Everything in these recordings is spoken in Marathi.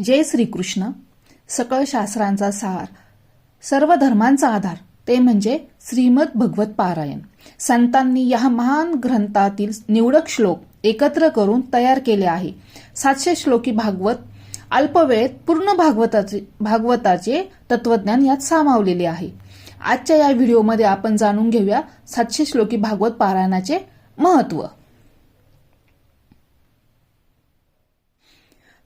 जय श्रीकृष्ण. सकळ शास्त्रांचा सार. सर्व धर्मांचा आधार. ते म्हणजे श्रीमद भगवत पारायण. संतांनी या महान ग्रंथातील निवडक श्लोक एकत्र करून तयार केले आहे. सातशे श्लोकी भागवत अल्पवेळेत पूर्ण भागवताचे भागवताचे तत्वज्ञान यात सामावलेले आहे. आजच्या या व्हिडिओमध्ये आपण जाणून घेऊया सातशे श्लोकी भागवत पारायणाचे महत्त्व.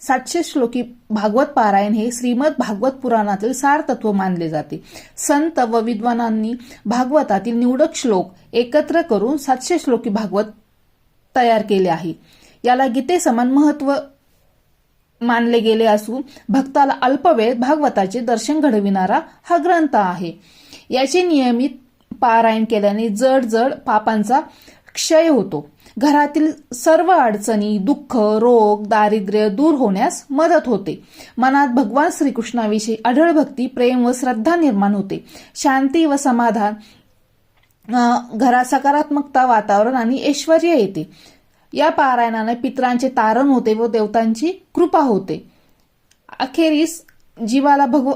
सातशे श्लोकी भागवत पारायण हे श्रीमद भागवत पुराणातील सार तत्व मानले जाते. संत व विद्वानांनी भागवतातील निवडक श्लोक एकत्र करून सातशे श्लोकी भागवत तयार केले आहे. याला गीते समान महत्त्व मानले गेले असून भक्ताला अल्पवेळ भागवताचे दर्शन घडविणारा हा ग्रंथ आहे. याचे नियमित पारायण केल्याने जड जड पापांचा क्षय होतो. घरातील सर्व अडचणी दुःख रोग दारिद्र्य दूर होण्यास मदत होते. मनात भगवान श्रीकृष्णाविषयी अढळ भक्ती प्रेम व श्रद्धा निर्माण होते. शांती व समाधान घरात सकारात्मकता वातावरण आणि ऐश्वर येते. या पारायणाने पित्रांचे तारण होते व देवतांची कृपा होते. अखेरीस जीवाला भगव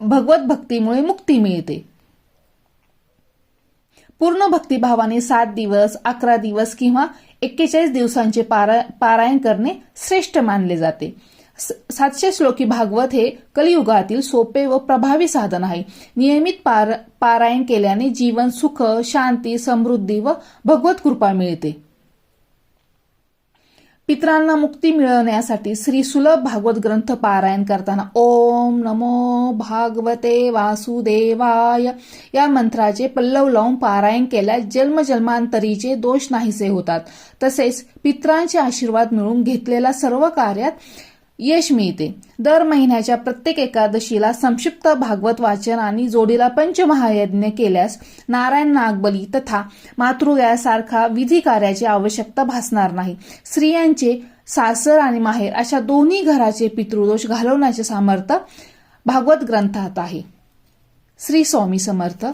भगवत भक्तीमुळे मुक्ती मिळते. पूर्ण भक्तिभावाने सात दिवस अकरा दिवस किंवा एक्केचाळीस दिवसांचे पारा पारायण करणे श्रेष्ठ मानले जाते. स- सातशे श्लोकी भागवत हे कलियुगातील सोपे व प्रभावी साधन आहे. नियमित पार पारायण केल्याने जीवन सुख शांती समृद्धी व भगवत कृपा मिळते. पित्रांना मुक्ती मिळवण्यासाठी श्री सुलभ भागवत ग्रंथ पारायण करताना ओम नमो भागवते वासुदेवाय. या मंत्राचे पल्लव लावून पारायण केल्यास जन्मजन्मांतरीचे दोष नाहीसे होतात. तसेच पित्रांचे आशीर्वाद मिळून घेतलेल्या सर्व कार्यात यश मिळते. दर महिन्याच्या प्रत्येक एकादशीला संक्षिप्त भागवत वाचन आणि जोडीला पंचमहायज्ञ केल्यास नारायण नागबली तथा मातृव्यासारखा विधी कार्याची आवश्यकता भासणार नाही. स्त्रियांचे सासर आणि माहेर अशा दोन्ही घराचे पितृदोष घालवण्याचे सामर्थ्य भागवत ग्रंथात आहे. श्री स्वामी समर्थ.